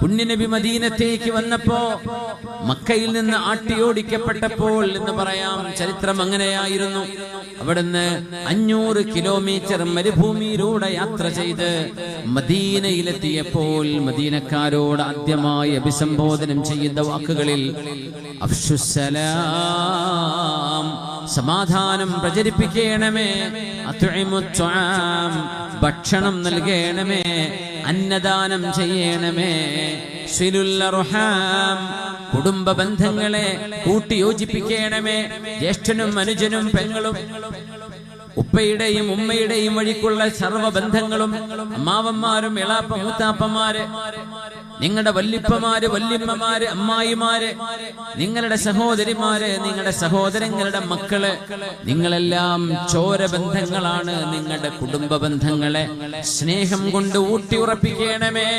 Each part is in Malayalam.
പുണ്യനബി മദീനത്തേക്ക് വന്നപ്പോ മക്കയിൽ നിന്ന് ആട്ടിയോടിക്കപ്പെട്ടപ്പോൾ എന്ന് പറയാം. ചരിത്രം അങ്ങനെയായിരുന്നു. അവിടുന്ന് അഞ്ഞൂറ് കിലോമീറ്റർ മരുഭൂമിയിലൂടെ യാത്ര ചെയ്ത് മദീനയിലെത്തിയപ്പോൾ മദീനക്കാരോട് ആദ്യമായി അഭിസംബോധനം ചെയ്യുന്ന വാക്കുകളിൽ അഫ്ഷുസലാം സമാധാനം പ്രചരിപ്പിക്കണമേ. ഭക്ഷണം നൽകണമേ അന്നദാനം ചെയ്യണമേ. കുടുംബ ബന്ധങ്ങളെ കൂട്ടിയോജിപ്പിക്കണമേ. ജ്യേഷ്ഠനും അനുജനും പെങ്ങളും ഉപ്പയുടെയും ഉമ്മയുടെയും വഴിക്കുള്ള സർവ ബന്ധങ്ങളും അമ്മാവന്മാരും ഇളാപ്പ മൂത്താപ്പന്മാര് നിങ്ങളുടെ വല്ലിപ്പമാര് വല്യമ്മമാര് അമ്മായിമാര് നിങ്ങളുടെ സഹോദരിമാര് നിങ്ങളുടെ സഹോദരങ്ങളുടെ മക്കൾ നിങ്ങളെല്ലാം ചോര ബന്ധങ്ങളാണ് നിങ്ങളുടെ കുടുംബ ബന്ധങ്ങളെ സ്നേഹം കൊണ്ട് ഊട്ടി ഉറപ്പിക്കണമേ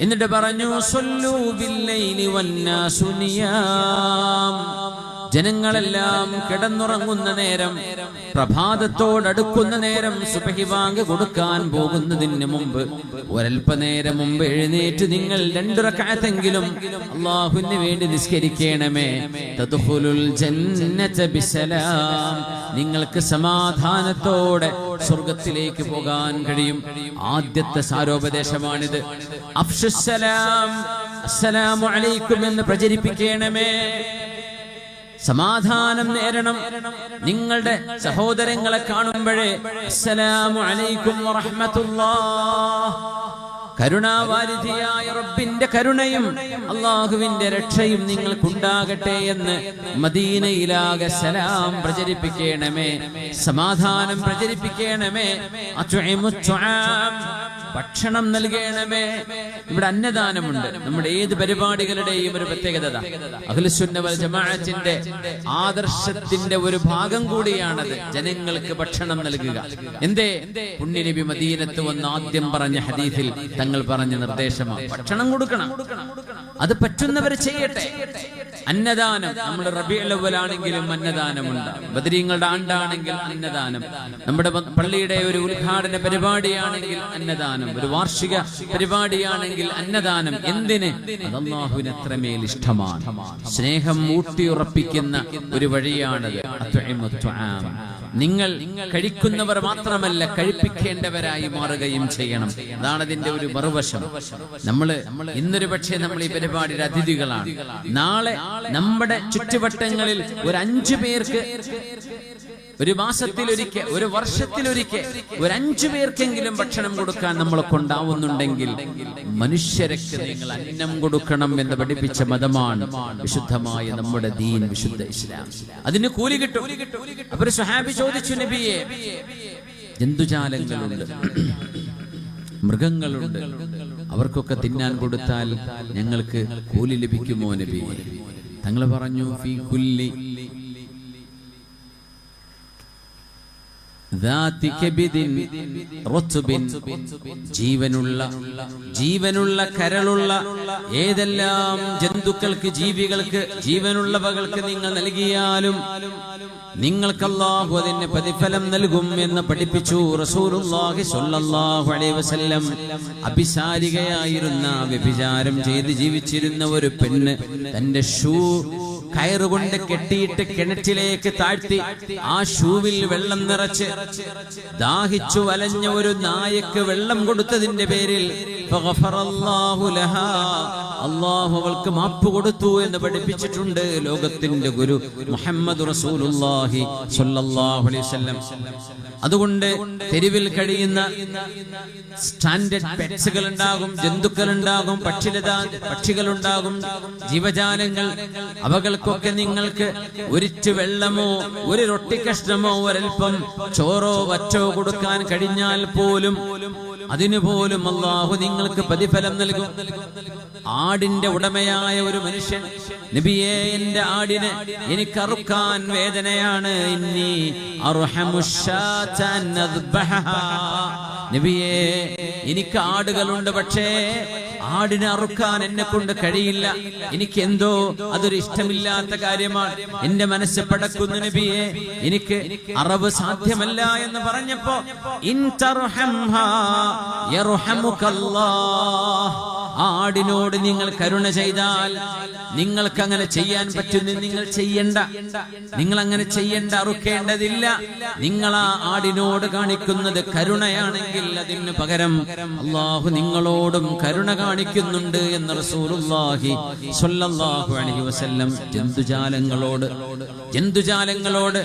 എന്നിട്ട് പറഞ്ഞു സൊല്ലൂ ബില്ലൈലി വന്നാസു നിയാം." ജനങ്ങളെല്ലാം കിടന്നുറങ്ങുന്ന നേരം പ്രഭാതത്തോടടുക്കുന്ന നേരം സുബഹിവാങ്ക് കൊടുക്കാൻ പോകുന്നതിന് മുമ്പ് ഒരൽപ്പനേരം മുമ്പ് എഴുന്നേറ്റ് നിങ്ങൾ രണ്ടുറക്കാത്തെങ്കിലും അള്ളാഹുവിന് വേണ്ടി നിസ്കരിക്കണമേ. തതുഹുലുൽ ജന്നത ബിസലാം നിങ്ങൾക്ക് സമാധാനത്തോടെ സ്വർഗത്തിലേക്ക് പോകാൻ കഴിയും. ആദ്യത്തെ സാരോപദേശമാണിത്. അഫ്ഷുസലാം അസ്സലാമു അലൈക്കും എന്ന് പ്രചരിപ്പിക്കണമേ. സമാധാനം നേരണം നിങ്ങളുടെ സഹോദരങ്ങളെ കാണുമ്പോഴേ അസ്സലാമു അലൈക്കും വറഹ്മത്തുള്ളാ കരുണാവാരിധിയായ റബ്ബിന്റെ കരുണയും അള്ളാഹുവിന്റെ രക്ഷയും നിങ്ങൾക്കുണ്ടാകട്ടെ എന്ന് മദീനയിലാകെ സലാം പ്രചരിപ്പിക്കണമേ സമാധാനം പ്രചരിപ്പിക്കണമേ അത്വഇമുത്ത്വാം. ഭക്ഷണം നൽകണമേ. ഇവിടെ അന്നദാനമുണ്ട്. നമ്മുടെ ഏത് പരിപാടികളുടെയും ഒരു പ്രത്യേകത. അഖിലുസുന്ന വൽ ജമാഅത്തിന്റെ ആദർശത്തിന്റെ ഒരു ഭാഗം കൂടിയാണത് ജനങ്ങൾക്ക് ഭക്ഷണം നൽകുക. എന്തേ? പുണ്യനബി മദീനത്ത് വന്ന് ആദ്യം പറഞ്ഞ ഹദീഫിൽ തങ്ങൾ പറഞ്ഞ നിർദ്ദേശമാണ്. ഭക്ഷണം കൊടുക്കണം. അത് പറ്റുന്നവർ ചെയ്യട്ടെ. അന്നദാനം. നമ്മുടെ റബിയലവലാണെങ്കിലും അന്നദാനമുണ്ട്. ബദരീങ്ങളുടെ ആണ്ടാണെങ്കിൽ അന്നദാനം. നമ്മുടെ പള്ളിയുടെ ഒരു ഉദ്ഘാടന പരിപാടിയാണെങ്കിൽ അന്നദാനം. ഒരു വാർഷിക പരിപാടിയാണെങ്കിൽ അന്നദാനം എന്തിന്? അതല്ലാഹുവിന് എത്രമേൽ ഇഷ്ടമാണ്. സ്നേഹം ഊട്ടിയുറപ്പിക്കുന്ന ഒരു വഴിയാണത്. നിങ്ങൾ കഴിക്കുന്നവർ മാത്രമല്ല കഴിപ്പിക്കേണ്ടവരായി മാറുകയും ചെയ്യണം. അതാണ് അതിന്റെ ഒരു മറുവശം. നമ്മൾ ഇന്നൊരു പക്ഷേ നമ്മൾ ഈ പരിപാടിയുടെ അതിഥികളാണ്. നാളെ നമ്മുടെ ചുറ്റുവട്ടങ്ങളിൽ ഒരു അഞ്ചു പേർക്ക് ഒരു മാസത്തിലൊരിക്കൽ ഒരു വർഷത്തിലൊരിക്കൽ ഒരു അഞ്ചു പേർക്കെങ്കിലും ഭക്ഷണം കൊടുക്കാൻ നമ്മളെ കൊണ്ടാവുന്നുണ്ടെങ്കിൽ മനുഷ്യരക്ക് നിങ്ങൾ അന്നം കൊടുക്കണം എന്ന് പഠിപ്പിച്ച മതമാണ് വിശുദ്ധമായ നമ്മുടെ ദീൻ വിശുദ്ധ ഇസ്ലാം. അതിന് കൂലി കിട്ടും. ഒരു സ്വഹാബി ചോദിച്ചു നബിയെ ജന്തുജാലങ്ങളുണ്ട്. മൃഗങ്ങളുണ്ട്. അവർക്കൊക്കെ തിന്നാൻ കൊടുത്താൽ ഞങ്ങൾക്ക് കൂലി ലഭിക്കുമോ നബി തങ്ങൾ പറഞ്ഞു ഫീ കുല്ലി ജീവനുള്ള ജീവനുള്ള കരളുള്ള ഏതെല്ലാം ജന്തുക്കൾക്ക് ജീവികൾക്ക് ജീവനുള്ളവകൾക്ക് നിങ്ങൾ നൽകിയാലും നിങ്ങൾക്ക് അല്ലാഹു അതിന് പ്രതിഫലം നൽകും എന്ന് പഠിപ്പിച്ചു റസൂലുള്ളാഹി സ്വല്ലല്ലാഹു അലൈഹി വസല്ലം. അഭിസാരികയായിരുന്ന വ്യഭിചാരം ചെയ്ത് ജീവിച്ചിരുന്ന ഒരു പെണ്ണ് തന്റെ ഷൂ കയറുകൊണ്ട് കെട്ടിയിട്ട് കിണറ്റിലേക്ക് താഴ്ത്തി ആ ഷൂവിൽ വെള്ളം നിറച്ച് ദാഹിച്ചു വലഞ്ഞ ഒരു നായക്ക് വെള്ളം കൊടുത്തതിന്റെ പേരിൽ. അള്ളാഹു അവൾക്ക് മാപ്പ് കൊടുത്തു എന്ന് പഠിപ്പിച്ചിട്ടുണ്ട് ലോകത്തിന്റെ ഗുരു മുഹമ്മദ് റസൂലുള്ളാഹി സ്വല്ലല്ലാഹു അലൈഹി അതുകൊണ്ട് തെരുവിൽ കഴിയുന്ന സ്റ്റാൻഡേർഡ് പെറ്റ്സുകൾ ഉണ്ടാകും ജന്തുക്കൾ ഉണ്ടാകും പക്ഷിലതാ പക്ഷികൾ ഉണ്ടാകും ജീവജാലങ്ങൾ അവകൾക്കൊക്കെ നിങ്ങൾക്ക് ഒരിച്ചു വെള്ളമോ ഒരു റൊട്ടി കഷ്ണമോ ഒരൽപ്പം ചോറോ വറ്റോ കൊടുക്കാൻ കഴിഞ്ഞാൽ പോലും അതിനു പോലും അള്ളാഹു നിങ്ങൾക്ക് പ്രതിഫലം നൽകും ആടിന്റെ ഉടമയായ ഒരു മനുഷ്യൻ നബിയെ എന്റെ ആടിന് എനിക്ക് അറുക്കാൻ വേദനയാണ് അദ്ബഹഹാ. നബിയെ എനിക്ക് ആടുകളുണ്ട് പക്ഷേ ആടിനെ അറുക്കാൻ എന്നെ കൊണ്ട് കഴിയില്ല. എനിക്ക് എന്തോ അതൊരു ഇഷ്ടമില്ലാത്ത കാര്യമാണ്. എന്റെ മനസ്സ് പടക്കുന്ന നബിയെ എനിക്ക് അറവ് സാധ്യമല്ല എന്ന് പറഞ്ഞപ്പോ ഇൻ ആടിനോട് നിങ്ങൾ കരുണ ചെയ്താൽ നിങ്ങൾക്ക് അങ്ങനെ ചെയ്യാൻ പറ്റുന്ന നിങ്ങൾ ചെയ്യണ്ട. നിങ്ങൾ അങ്ങനെ ചെയ്യണ്ട അറുക്കേണ്ടതില്ല. നിങ്ങൾ ആ ആടിനോട് കാണിക്കുന്നത് കരുണയാണെങ്കിൽ അതിന് പകരം അള്ളാഹു നിങ്ങളോടും കരുണ കാണിക്കുന്നുണ്ട് എന്ന് റസൂലുള്ളാഹി സ്വല്ലല്ലാഹു അലൈഹി വസല്ലം ജന്തുജാലങ്ങളോട് ജന്തുജാലങ്ങളോട്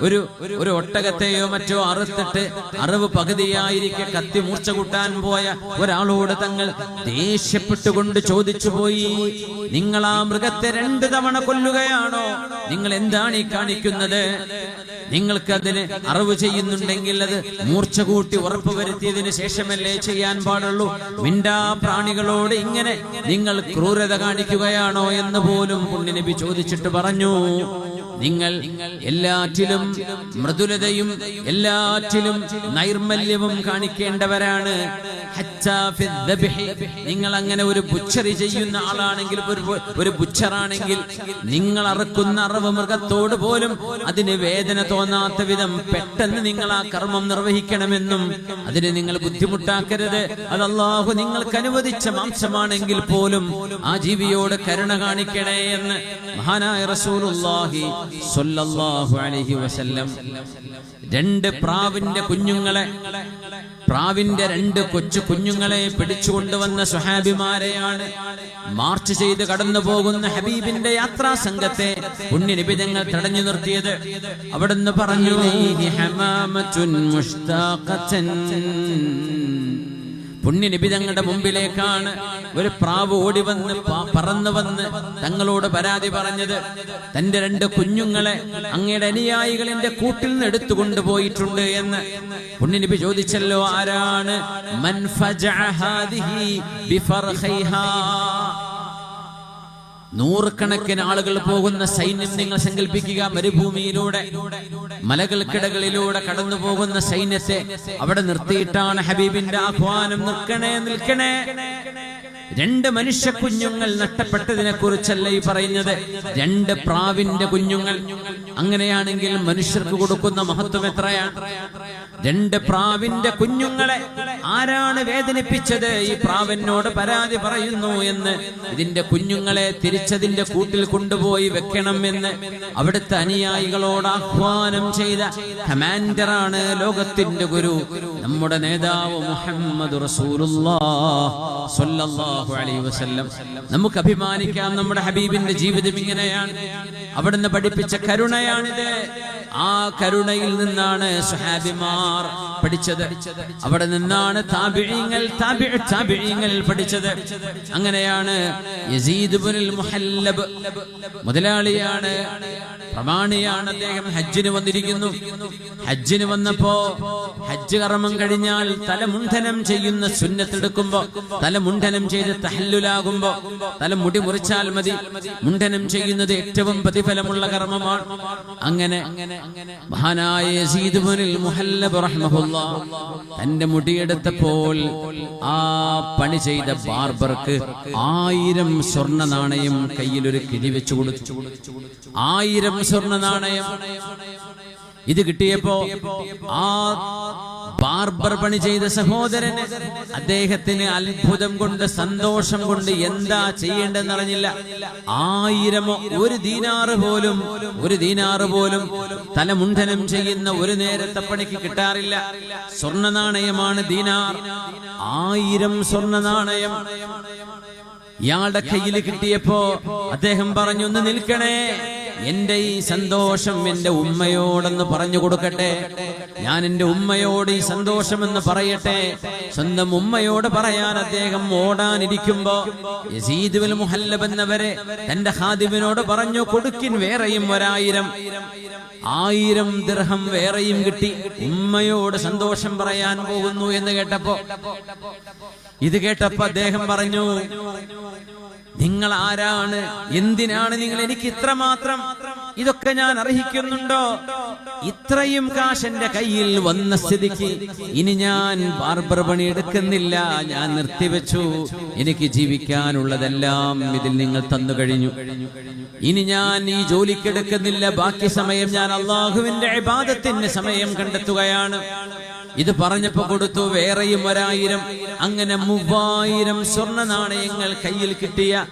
ഒരു ഒരു ഒട്ടകത്തെയോ മറ്റോ അറുത്തിട്ട് അറിവ് പകുതിയായിരിക്കെ കത്തി മൂർച്ച കൂട്ടാൻ പോയ ഒരാളോട് തങ്ങൾ ദേഷ്യപ്പെട്ടുകൊണ്ട് ചോദിച്ചു പോയി നിങ്ങൾ ആ മൃഗത്തെ രണ്ട് തവണ കൊല്ലുകയാണോ? നിങ്ങൾ എന്താണ് ഈ കാണിക്കുന്നത്? നിങ്ങൾക്ക് അതിന് അറിവ് ചെയ്യുന്നുണ്ടെങ്കിൽ അത് മൂർച്ച കൂട്ടി ഉറപ്പുവരുത്തിയതിന് ശേഷമല്ലേ ചെയ്യാൻ പാടുള്ളൂ. മിണ്ടാ പ്രാണികളോട് ഇങ്ങനെ നിങ്ങൾ ക്രൂരത കാണിക്കുകയാണോ? എന്ന് പോലും പുണ്യനബി ചോദിച്ചിട്ട് പറഞ്ഞു നിങ്ങൾ എല്ലാറ്റിലും മൃദുലതയും എല്ലാറ്റിലും നൈർമല്യവും കാണിക്കേണ്ടവരാണ്. നിങ്ങൾ അങ്ങനെ ഒരു ബുച്ചറി ചെയ്യുന്ന ആളാണെങ്കിൽ ഒരു ബുച്ചറാണെങ്കിൽ നിങ്ങൾ അറക്കുന്ന അറവ് മൃഗത്തോട് പോലും അതിന് വേദന തോന്നാത്ത വിധം പെട്ടെന്ന് നിങ്ങൾ ആ കർമ്മം നിർവഹിക്കണമെന്നും അതിന് നിങ്ങൾ ബുദ്ധിമുട്ടാക്കരുത്. അത് അള്ളാഹു നിങ്ങൾക്ക് അനുവദിച്ച മാംസമാണെങ്കിൽ പോലും ആ ജീവിയോട് കരുണ കാണിക്കണേ എന്ന് മഹാനായ റസൂലുള്ളാഹി സ്വല്ലല്ലാഹു അലൈഹി വസല്ലം രണ്ട് പ്രാവിന്റെ കുഞ്ഞുങ്ങളെ പ്രാവിന്റെ രണ്ട് കൊച്ചു കുഞ്ഞുങ്ങളെ പിടിച്ചുകൊണ്ടുവന്ന സുഹാബിമാരെയാണ് മാർച്ച് ചെയ്ത് കടന്നു പോകുന്ന ഹബീബിന്റെ യാത്രാ സംഘത്തെ പുണ്യനിബിതങ്ങൾ തടഞ്ഞു നിർത്തിയത്. അവിടുന്ന് പറഞ്ഞു പുണ്യനബി തങ്ങളുടെ മുമ്പിലേക്കാണ് ഒരു പ്രാവ് ഓടി വന്ന് പറന്നു വന്ന് തങ്ങളോട് പരാതി പറഞ്ഞത്. തന്റെ രണ്ട് കുഞ്ഞുങ്ങളെ അങ്ങയുടെ അനുയായികൾ എന്റെ കൂട്ടിൽ നിന്ന് എടുത്തു കൊണ്ടുപോയിട്ടുണ്ട് എന്ന്. പുണ്യനിബി ചോദിച്ചല്ലോ ആരാണ്? നൂറുകണക്കിന് ആളുകൾ പോകുന്ന സൈന്യം നിങ്ങൾ സങ്കല്പിക്കുക മരുഭൂമിയിലൂടെ മലകൾക്കിടകളിലൂടെ കടന്നു പോകുന്ന സൈന്യത്തെ അവിടെ നിർത്തിയിട്ടാണ് ഹബീബിന്റെ ആഹ്വാനം. നിൽക്കണേ നിൽക്കണേ. രണ്ട് മനുഷ്യ കുഞ്ഞുങ്ങൾ നഷ്ടപ്പെട്ടതിനെ കുറിച്ചല്ല ഈ പറയുന്നത്. രണ്ട് പ്രാവിന്റെ കുഞ്ഞുങ്ങൾ. അങ്ങനെയാണെങ്കിൽ മനുഷ്യർക്ക് കൊടുക്കുന്ന മഹത്വം എത്രയാണ് രണ്ട് പ്രാവിന്റെ കുഞ്ഞുങ്ങളെ ആരാണ് വേദനിപ്പിച്ചത്? ഈ പ്രാവിനോട് പരാതി പറയുന്നു എന്ന്. ഇതിന്റെ കുഞ്ഞുങ്ങളെ തിരിച്ചതിന്റെ കൂട്ടിൽ കൊണ്ടുപോയി വെക്കണം എന്ന് അവിടുത്തെ അനുയായികളോട് ആഹ്വാനം ചെയ്ത കമാൻഡറാണ് ലോകത്തിന്റെ ഗുരു. നമ്മുടെ നേതാവ് മുഹമ്മദ് വസല്ലം. നമുക്ക് അഭിമാനിക്കാം നമ്മുടെ ഹബീബിന്റെ ജീവിതം ഇങ്ങനെയാണ്. അവിടുന്ന് പഠിപ്പിച്ച കരുണയാണിത്. ആ കരുണയിൽ നിന്നാണ് സുഹാബിമാർ ആറ് പഠിച്ചത്. അവിടെ നിന്നാണ് താബിഈങ്ങൾ താബിഉ താബിഈങ്ങൾ പഠിച്ചത്. അങ്ങനെയാണ് മുഹല്ലബ് മുതലാളിയാണ് പ്രമാണിയാണ് അദ്ദേഹം ഹജ്ജിന് വന്നിരിക്കുന്നു. ഹജ്ജിന് വന്നപ്പോ ഹജ്ജ് കർമ്മം കഴിഞ്ഞാൽ തലമുണ്ഠനം ചെയ്യുന്ന സുന്നത്തെടുക്കുമ്പോ തലമുണ്ഠനം ചെയ്ത് തഹല്ലുലാകുമ്പോ തല മുടി മുറിച്ചാൽ മതി. മുണ്ഠനം ചെയ്യുന്നത് ഏറ്റവും പ്രതിഫലമുള്ള കർമ്മമാണ്. അങ്ങനെ മഹാനായ യസീദ് ഇബ്നുൽ മുഹല്ലബ് റഹ്മഹുല്ലാ തന്റെ മുടിയെടുത്തപ്പോൾ ആ പണി ചെയ്ത ബാർബർക്ക് ആയിരം സ്വർണ നാണയം കയ്യിൽ ഒരു കിഴി വെച്ചു കൊടുത്തു. ആയിരം സ്വർണ നാണയം. ഇത് കിട്ടിയപ്പോ ആ ബാർബർ പണി ചെയ്ത സഹോദരൻ അദ്ദേഹത്തിന് അത്ഭുതം കൊണ്ട് സന്തോഷം കൊണ്ട് എന്താ ചെയ്യേണ്ടെന്ന് അറിഞ്ഞില്ല ആയിരമോ ഒരു ദീനാറ് പോലും ഒരു ദീനാറ് പോലും തലമുണ്ഠനം ചെയ്യുന്ന ഒരു നേരത്തെ പണിക്ക് കിട്ടാറില്ല. സ്വർണ നാണയമാണ് ദീനാർ. ആയിരം സ്വർണ നാണയം ഇയാളുടെ കയ്യിൽ കിട്ടിയപ്പോ അദ്ദേഹം പറഞ്ഞു ഒന്ന് നിൽക്കണേ. എന്റെ ഈ സന്തോഷം എന്റെ ഉമ്മയോടെന്ന് പറഞ്ഞു കൊടുക്കട്ടെ. ഞാൻ എന്റെ ഉമ്മയോട് ഈ സന്തോഷമെന്ന് പറയട്ടെ. സ്വന്തം ഉമ്മയോട് പറയാൻ അദ്ദേഹം ഓടാനിരിക്കുമ്പോ യസീദ് ബിൻ മുഹല്ലബ് എന്നവരെ തന്റെ ഹാദിബിനോട് പറഞ്ഞു കൊടുക്കിൻ വേറെയും ഒരായിരം. ആയിരം ദിർഹം വേറെയും കിട്ടി. ഉമ്മയോട് സന്തോഷം പറയാൻ പോകുന്നു എന്ന് കേട്ടപ്പോ. ഇത് കേട്ടപ്പോ അദ്ദേഹം പറഞ്ഞു നിങ്ങൾ ആരാണ് എന്തിനാണ് നിങ്ങൾ എനിക്ക് ഇത്രമാത്രം ഇതൊക്കെ ഞാൻ അർഹിക്കുന്നുണ്ടോ? ഇത്രയും കാശ് എന്റെ കയ്യിൽ വന്ന സ്ഥിതിക്ക് ഇനി ഞാൻ ബാർബർ പണി എടുക്കുന്നില്ല. ഞാൻ നിർത്തിവെച്ചു. എനിക്ക് ജീവിക്കാനുള്ളതെല്ലാം ഇതിൽ നിങ്ങൾ തന്നു കഴിഞ്ഞു. ഇനി ഞാൻ ഈ ജോലിക്കെടുക്കുന്നില്ല ബാക്കി സമയം ഞാൻ അള്ളാഹുവിന്റെ അബാദത്തിന് സമയം കണ്ടെത്തുകയാണ്. ഇത് പറഞ്ഞപ്പോ കൊടുത്തു വേറെയും ഒരായിരം അങ്ങനെ മൂവായിരം സ്വർണ നാണയങ്ങൾ കയ്യിൽ കിട്ടിയ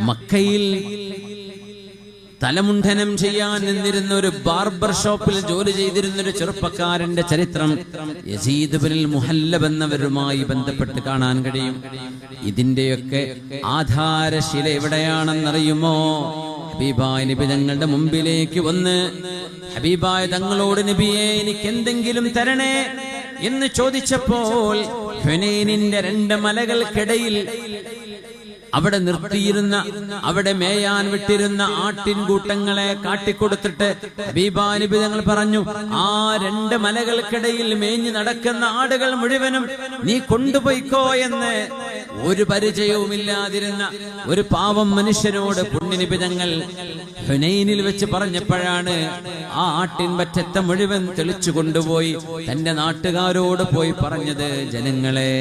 മക്കയിൽ തലമുണ്ഠനം ചെയ്യാൻ നിന്നിരുന്ന ഒരു ബാർബർ ഷോപ്പിൽ ജോലി ചെയ്തിരുന്ന ഒരു ചെറുപ്പക്കാരന്റെ ചരിത്രം യസീദ് ബിൻ മുഹല്ലബ് എന്നവരുമായി ബന്ധപ്പെട്ട് കാണാൻ കഴിയും. ഇതിന്റെയൊക്കെ ആധാരശില എവിടെയാണെന്നറിയുമോ? ഹബീബായ നബി തങ്ങളുടെ മുമ്പിലേക്ക് വന്ന് ഹബീബായ തങ്ങളോട് നബിയെ എനിക്ക് എന്തെങ്കിലും തരണേ എന്ന് ചോദിച്ചപ്പോൾ ഹുനൈനിന്റെ രണ്ട് മലകൾക്കിടയിൽ അവിടെ നിർത്തിയിരുന്ന അവിടെ മേയാൻ വിട്ടിരുന്ന ആട്ടിൻകൂട്ടങ്ങളെ കാട്ടിക്കൊടുത്തിട്ട് ബീബാനുബിതങ്ങൾ പറഞ്ഞു ആ രണ്ട് മലകൾക്കിടയിൽ മേഞ്ഞു നടക്കുന്ന ആടുകൾ മുഴുവനും നീ കൊണ്ടുപോയിക്കോ എന്ന് ഒരു പരിചയവുമില്ലാതിരുന്ന ഒരു പാവം മനുഷ്യനോട് പുണ്യനിബിതങ്ങൾ ഹുനൈനിൽ വെച്ച് പറഞ്ഞപ്പോഴാണ് ആ ആട്ടിൻ പറ്റത്തെ മുഴുവൻ തെളിച്ചു കൊണ്ടുപോയി തന്റെ നാട്ടുകാരോട് പോയി പറഞ്ഞത് ജനങ്ങളെ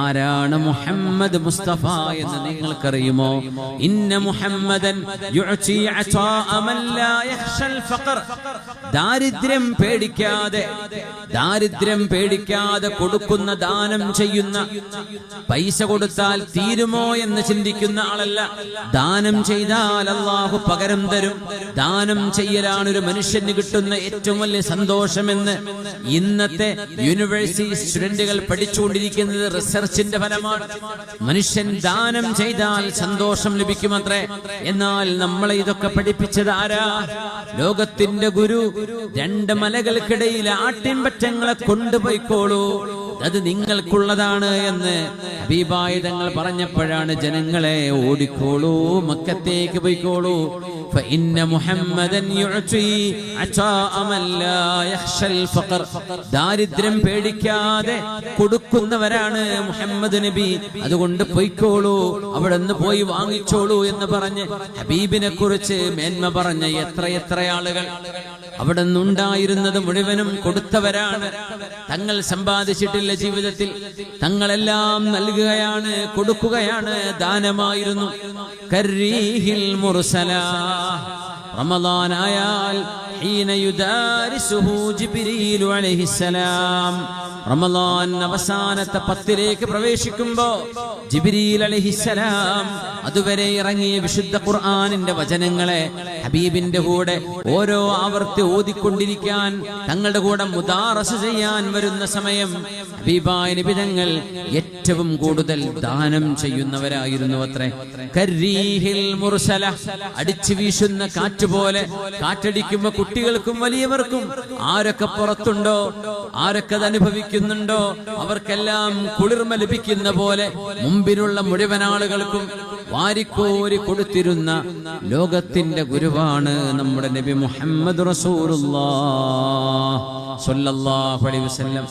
ആരാണ് മുഹമ്മദ് മുസ്തഫ എന്ന് നിങ്ങൾക്കറിയുമോ? ഇന്ന മുഹമ്മദൻ ദാരിദ്ര്യം പേടിക്കാതെ ദാരിദ്ര്യം പേടിക്കാതെ കൊടുക്കുന്ന ദാനം ചെയ്യുന്ന പൈസ കൊടുത്താൽ തീരുമോ എന്ന് ചിന്തിക്കുന്ന ആളല്ല. ദാനം ചെയ്താൽ അള്ളാഹു പകരം തരും. ദാനം ചെയ്യലാണ് ഒരു മനുഷ്യന് കിട്ടുന്ന ഏറ്റവും വലിയ സന്തോഷമെന്ന് ഇന്നത്തെ യൂണിവേഴ്സിറ്റി സ്റ്റുഡന്റുകൾ പഠിച്ചുകൊണ്ടിരിക്കുന്നത് റിസർച്ചിന്റെ ഫലമാണ്. മനുഷ്യൻ ദാനം ചെയ്താൽ സന്തോഷം ലഭിക്കുമത്രേ. എന്നാൽ നമ്മളെ ഇതൊക്കെ പഠിപ്പിച്ചത് ആരാ? ലോകത്തിന്റെ ഗുരു രണ്ട് മലകൾക്കിടയിൽ ആട്ടിൻപറ്റങ്ങളെ കൊണ്ടുപോയിക്കോളൂ. അത് നിങ്ങൾക്കുള്ളതാണ് എന്ന് ഹബീബായ തങ്ങൾ പറഞ്ഞപ്പോഴാണ് ജനങ്ങളെ ഓടിക്കോളൂ മക്കത്തേക്ക് പോയിക്കോളൂ فإن محمدا يعطي عطاء من لا يخشى الفقر ദാരിദ്ര്യം പേടിക്കാതെ കൊടുക്കുന്നവരാണ് മുഹമ്മദ് നബി അതുകൊണ്ട് പൊയ്ക്കോളൂ അവിടെ നിന്ന് പോയി വാങ്ങിച്ചോളൂ എന്ന് പറഞ്ഞ് ഹബീബിനെ കുറിച്ച് മേന്മ പറഞ്ഞ എത്ര എത്ര ആളുകൾ അവിടെ നിന്നുണ്ടായിരുന്നത് മുഴുവനും കൊടുത്തവരാണ്. തങ്ങൾ സമ്പാദിച്ചിട്ടില്ല ജീവിതത്തിൽ. തങ്ങളെല്ലാം നൽകുകയാണ് കൊടുക്കുകയാണ് ദാനമായിരുന്നു. കരീഹിൽ മുർസല. റമദാനായാൽ റമദാൻ അവസാനത്തെ പത്തിലേക്ക് പ്രവേശിക്കുമ്പോ ജിബിരിൽ അലഹിസലാം അതുവരെ ഇറങ്ങിയ വിശുദ്ധ ഖുർആാനിന്റെ വചനങ്ങളെ ഹബീബിന്റെ കൂടെ ഓരോ ആവർത്തി ഓതിക്കൊണ്ടിരിക്കാൻ തങ്ങളുടെ കൂടെ മുദാറസ് ചെയ്യാൻ വരുന്ന സമയം ഹബീബായ നിബിതങ്ങൾ ഏറ്റവും കൂടുതൽ ദാനം ചെയ്യുന്നവരായിരുന്നു അത്രേ. കരീഹിൽ മുർസല അടിച്ചു വീശുന്ന കാറ്റ് പോലെ കാറ്റടിക്കുമ്പോ കുട്ടികൾക്കും വലിയവർക്കും ആരൊക്കെ പുറത്തുണ്ടോ ആരൊക്കെ അത് അനുഭവിക്കുന്നുണ്ടോ അവർക്കെല്ലാം കുളിർമ ലഭിക്കുന്ന പോലെ മുമ്പിലുള്ള മുഴുവൻ ആളുകൾക്കും വാരിക്കോരി കൊടുത്തിരുന്ന ലോകത്തിന്റെ ഗുരുവാണ് നമ്മുടെ നബി മുഹമ്മദ് സ്വല്ലല്ലാഹു അലൈഹി വസല്ലം.